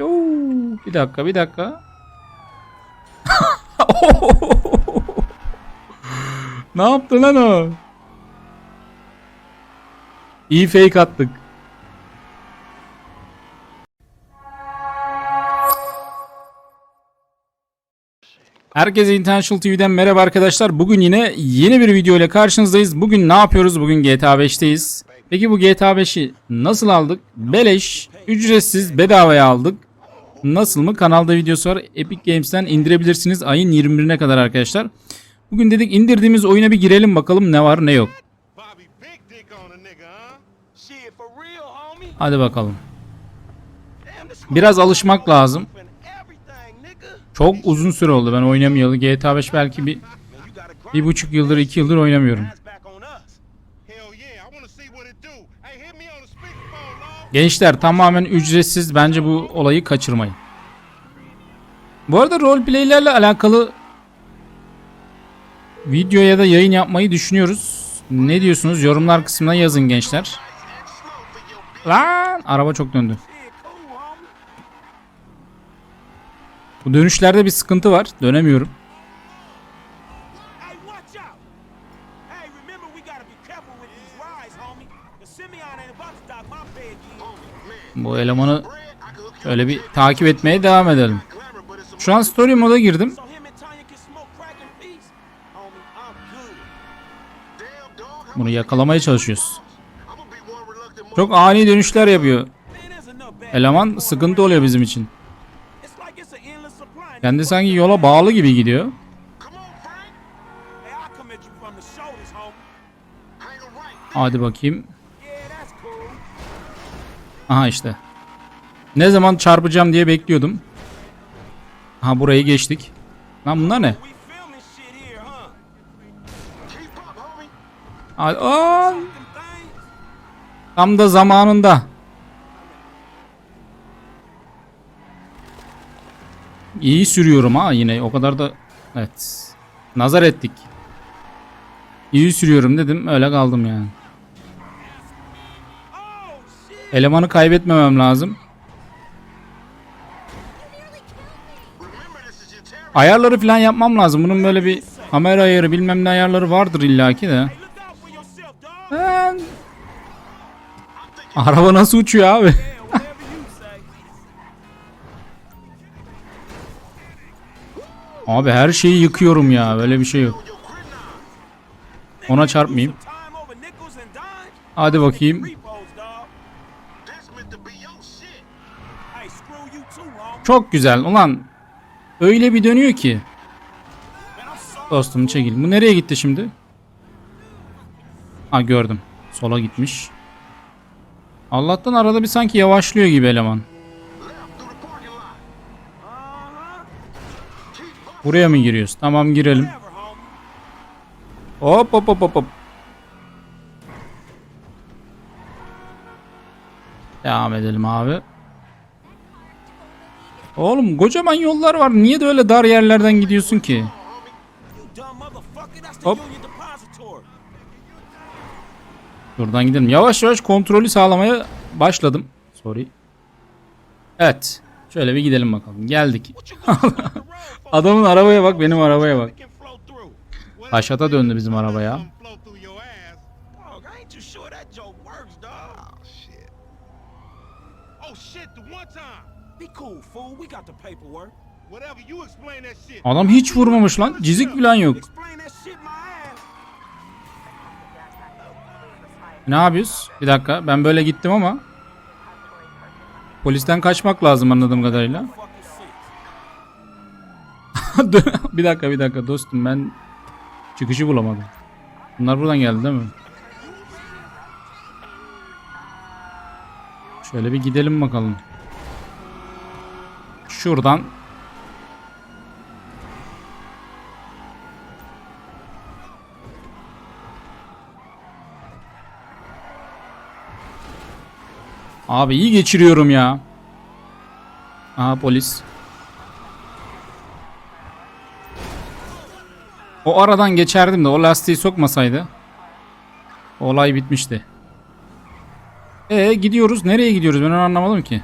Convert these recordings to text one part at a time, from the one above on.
Oo, bir dakika bir dakika. ne yaptı lan o? İyi fake attık. Herkese International TV'den merhaba arkadaşlar. Bugün yine yeni bir video ile karşınızdayız. Bugün ne yapıyoruz? Bugün GTA 5'teyiz. Peki bu GTA 5'i nasıl aldık? Beleş, ücretsiz, bedavaya aldık. Nasıl mı? Kanalda videosu var. Epic Games'ten indirebilirsiniz ayın 21'ine kadar arkadaşlar. Bugün dedik indirdiğimiz oyuna bir girelim bakalım ne var ne yok. Hadi bakalım. Biraz alışmak lazım. Çok uzun süre oldu ben oynamayalı. GTA 5 belki bir, bir buçuk yıldır iki yıldır oynamıyorum. Gençler tamamen ücretsiz. Bence bu olayı kaçırmayın. Bu arada roleplaylerle alakalı video ya da yayın yapmayı düşünüyoruz. Ne diyorsunuz? Yorumlar kısmına yazın gençler. Lan araba çok döndü. Bu dönüşlerde bir sıkıntı var. Dönemiyorum. Bu elemanı öyle bir takip etmeye devam edelim. Şu an story moda girdim. Bunu yakalamaya çalışıyoruz. Çok ani dönüşler yapıyor. Eleman sıkıntı oluyor bizim için. Kendi sanki yola bağlı gibi gidiyor. Hey, I'll Aha işte. Ne zaman çarpacağım diye bekliyordum. Aha burayı geçtik. Lan bunlar ne? Aa, tam da zamanında. İyi sürüyorum ha yine o kadar da evet. Nazar ettik. İyi sürüyorum dedim öyle kaldım yani. Elemanı kaybetmemem lazım. Ayarları falan yapmam lazım. Bunun böyle bir kamera ayarı bilmem ne ayarları vardır illaki de. Ben... Araba nasıl uçuyor abi? Abi her şeyi yıkıyorum ya. Böyle bir şey yok. Ona çarpmayayım. Hadi bakayım. Çok güzel. Ulan öyle bir dönüyor ki. Dostum çekil. Bu nereye gitti şimdi? Ha gördüm. Sola gitmiş. Allah'tan arada bir sanki yavaşlıyor gibi eleman. Buraya mı giriyoruz? Tamam girelim. hop hop hop hop. Devam edelim abi. Oğlum kocaman yollar var. Niye de öyle dar yerlerden gidiyorsun ki? Hop. Şuradan gidelim. Yavaş yavaş kontrolü sağlamaya başladım. Sorry. Evet. Şöyle bir gidelim bakalım. Geldik. Adamın arabaya bak, benim arabaya bak. Aşağıda döndü bizim araba ya. Something flow through your ass. Dog, I ain't too sure that joke works, dog. Oh shit. Oh the one time. Be cool, fool. We got the paperwork. Whatever you explain that shit. Adam hiç vurmamış lan. Cizik falan yok. Explain that shit my ass. Ne yapıyoruz? Bir dakika. Ben böyle gittim ama. Polisten kaçmak lazım anladığım kadarıyla. Bir dakika bir dakika dostum ben çıkışı bulamadım. Bunlar buradan geldi değil mi? Şöyle bir gidelim bakalım. Şuradan Abi iyi geçiriyorum ya. Aha polis. O aradan geçerdim de o lastiği sokmasaydı. Olay bitmişti. E gidiyoruz. Nereye gidiyoruz? Ben onu anlamadım ki.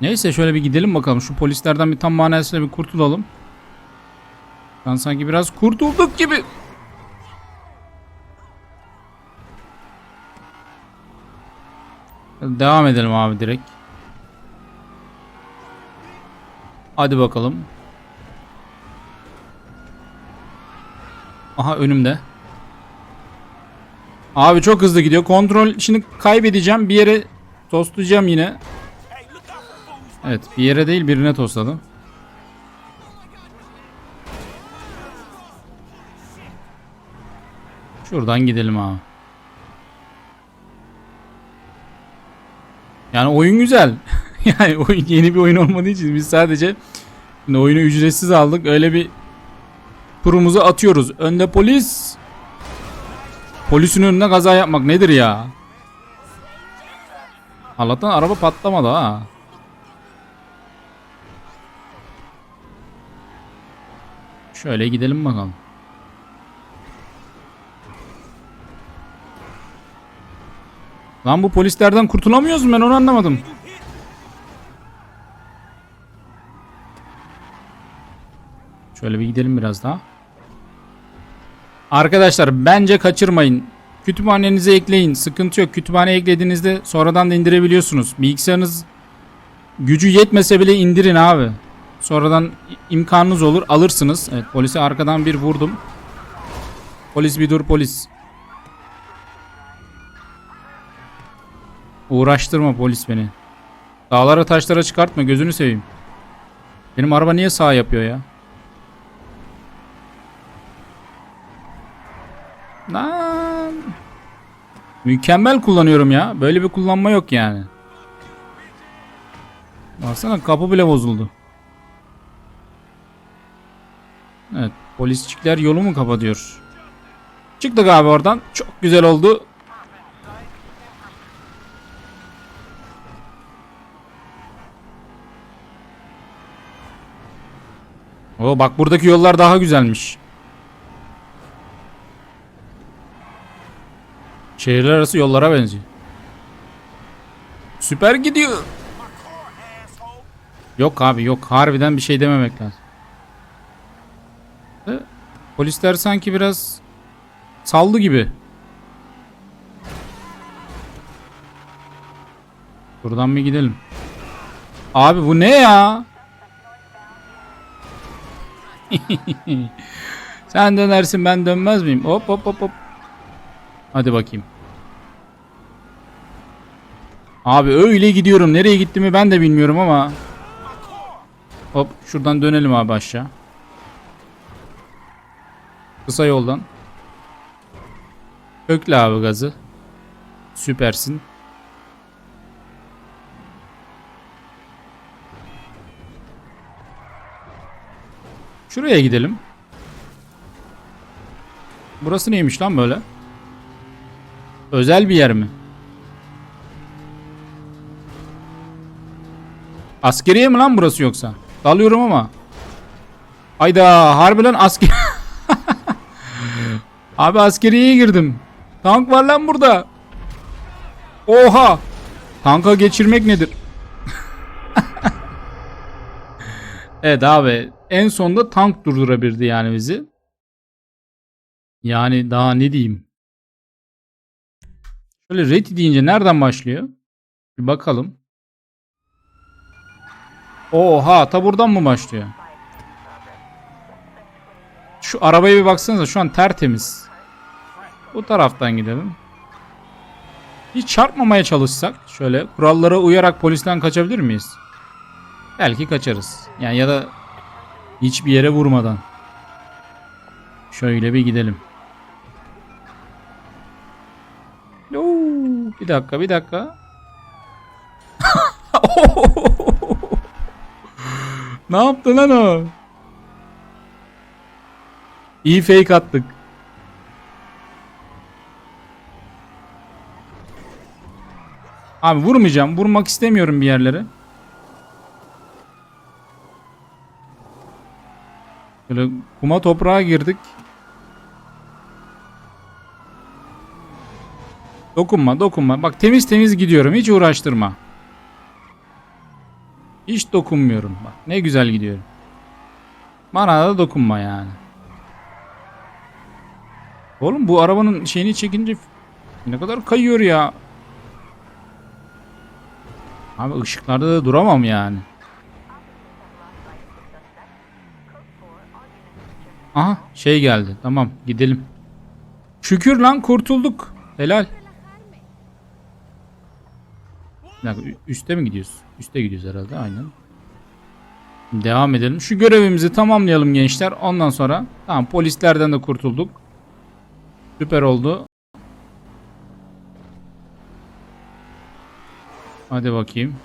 Neyse şöyle bir gidelim bakalım. Şu polislerden bir tam manasıyla bir kurtulalım. Ben sanki biraz kurtulduk gibi. Devam edelim abi direkt. Hadi bakalım. Aha önümde. Abi çok hızlı gidiyor. Kontrol şimdi kaybedeceğim. Bir yere tostlayacağım yine. Evet bir yere değil birine tosladım. Şuradan gidelim abi. Yani oyun güzel. yani oyun yeni bir oyun olmadığı için biz sadece oyunu ücretsiz aldık. Öyle bir turumuzu atıyoruz. Önde polis. Polisin önüne kaza yapmak nedir ya? Allah'tan araba patlamadı ha. Şöyle gidelim bakalım. Lan bu polislerden kurtulamıyoruz mu ben onu anlamadım. Şöyle bir gidelim biraz daha. Arkadaşlar bence kaçırmayın. Kütüphanenize ekleyin. Sıkıntı yok. Kütüphane eklediğinizde sonradan da indirebiliyorsunuz. Bilgisayarınız gücü yetmese bile indirin abi. Sonradan imkanınız olur alırsınız. Evet polise arkadan bir vurdum. Polis bir dur polis. Uğraştırma polis beni. Dağlara taşlara çıkartma gözünü seveyim. Benim araba niye sağ yapıyor ya? Lan. Mükemmel kullanıyorum ya. Böyle bir kullanma yok yani. Baksana kapı bile bozuldu. Evet. Polisçikler yolu mu kapatıyor? Çıktık abi oradan. Çok güzel oldu. Oo bak buradaki yollar daha güzelmiş. Şehirler arası yollara benziyor. Süper gidiyor. Yok abi yok. Harbiden bir şey dememek lazım. E, Polisler sanki biraz saldı gibi. Buradan bir gidelim. Abi bu ne ya? Sen dönersin ben dönmez miyim? Hop hop hop hop. Hadi bakayım. Abi öyle gidiyorum. Nereye gittiğimi ben de bilmiyorum ama. Hop şuradan dönelim abi aşağı. Kısa yoldan. Ökle abi gazı. Süpersin. Şuraya gidelim. Burası neymiş lan böyle? Özel bir yer mi? Askeriye mi lan burası yoksa? Dalıyorum ama. Ayda harbiden asker... Abi askeriyeye girdim. Tank var lan burada. Oha. Tanka geçirmek nedir? evet abi. En sonunda tank durdurabildi yani bizi. Yani daha ne diyeyim. Şöyle ready deyince nereden başlıyor? Bir bakalım. Oha ta buradan mı başlıyor? Şu arabaya bir baksanıza şu an tertemiz. Bu taraftan gidelim. Hiç çarpmamaya çalışsak şöyle kurallara uyarak polisten kaçabilir miyiz? Belki kaçarız. Yani ya da hiçbir yere vurmadan. Şöyle bir gidelim. Bir dakika bir dakika. ne yaptı lan o? İyi fake attık. Abi vurmayacağım. Vurmak istemiyorum bir yerlere. Böyle kuma toprağa girdik. Dokunma dokunma. Bak temiz temiz gidiyorum. Hiç uğraştırma. Hiç dokunmuyorum. Bak ne güzel gidiyorum. Bana da dokunma yani. Oğlum bu arabanın şeyini çekince ne kadar kayıyor ya. Abi ışıklarda da duramam yani. Aha şey geldi. Tamam gidelim. Şükür lan kurtulduk. Helal. Bir dakika, üste mi gidiyoruz? Üste gidiyoruz herhalde aynen. Devam edelim. Şu görevimizi tamamlayalım gençler. Ondan sonra tamam polislerden de kurtulduk. Süper oldu. Hadi bakayım.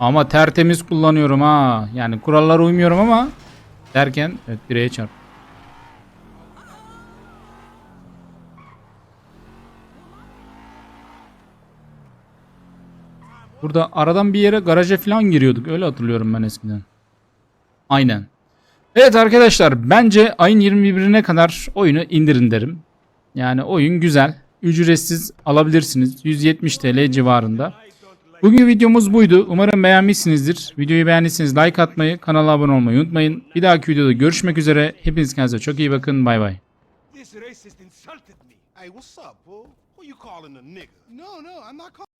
Ama tertemiz kullanıyorum ha. Yani kurallara uymuyorum ama derken evet direğe çarp. Burada aradan bir yere garaja falan giriyorduk. Öyle hatırlıyorum ben eskiden. Aynen. Evet arkadaşlar bence ayın 21'ine kadar oyunu indirin derim. Yani oyun güzel. Ücretsiz alabilirsiniz. 170 TL civarında. Bugün videomuz buydu. Umarım beğenmişsinizdir. Videoyu beğendiyseniz like atmayı, kanala abone olmayı unutmayın. Bir dahaki videoda görüşmek üzere. Hepiniz kendinize çok iyi bakın. Bay bay. No, no, I'm not calling.